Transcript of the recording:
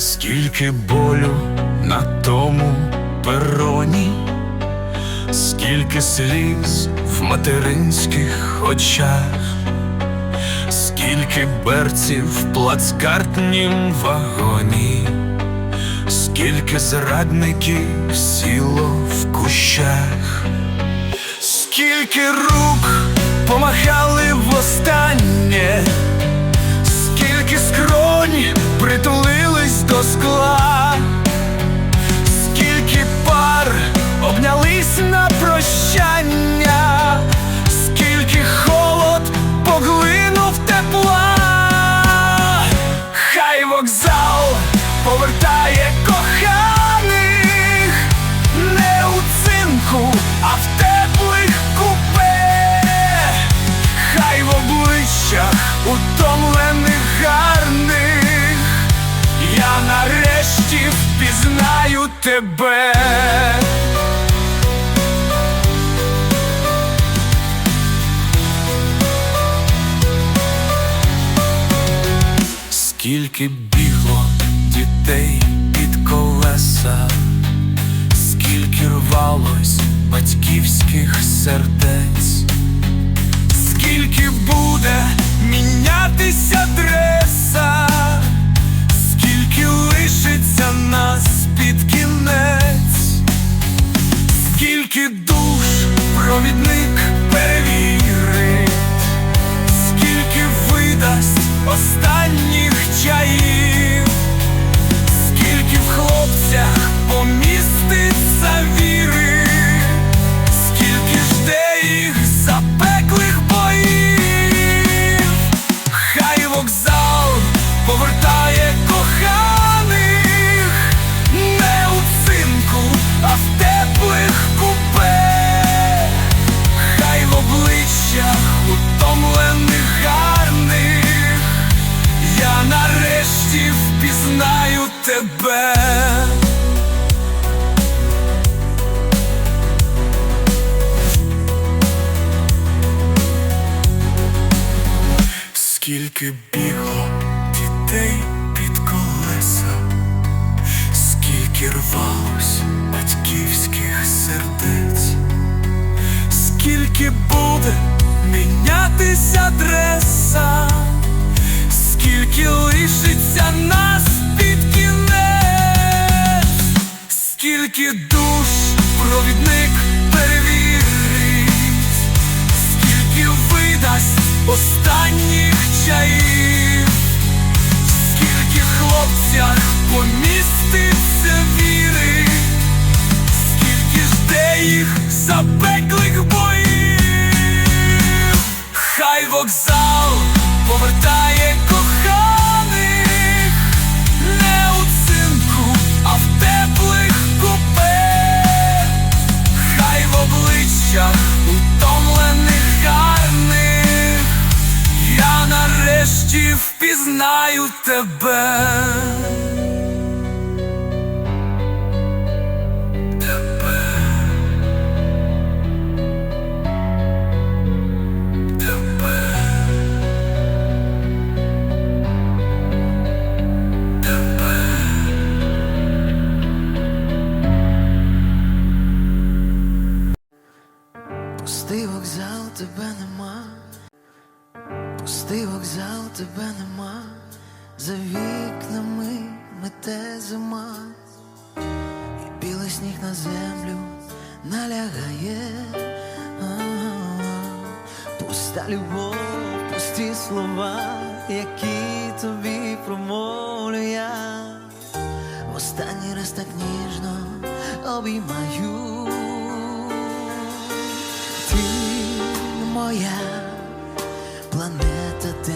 Скільки болю на тому пероні, скільки сліз в материнських очах, скільки берців в плацкартнім вагоні, скільки зрадників сіло в кущах, скільки рук помахали востаннє. Скільки скронь впізнаю тебе. Скільки бігло дітей під колеса, скільки рвалось батьківських сердець. Скільки душ провідник перевірить, скільки видасть останніх чаїв, Скільки бігло дітей під колеса, скільки рвалось батьківських сердець, скільки буде мінятися дреса, скільки лишиться нас під кінець, скільки душ провідник чаїв, скільки хлопцях поміститься тебе. Тебе. Тебе. Тебе. Пустий вокзал, тебе нема, пустий вокзал, тебе нема, за вікнами мете зима, і білий сніг на землю налягає, А-а-а. пуста любов, пусті слова, які тобі промовлю я. Останній раз так ніжно обіймаю. Моя планета, де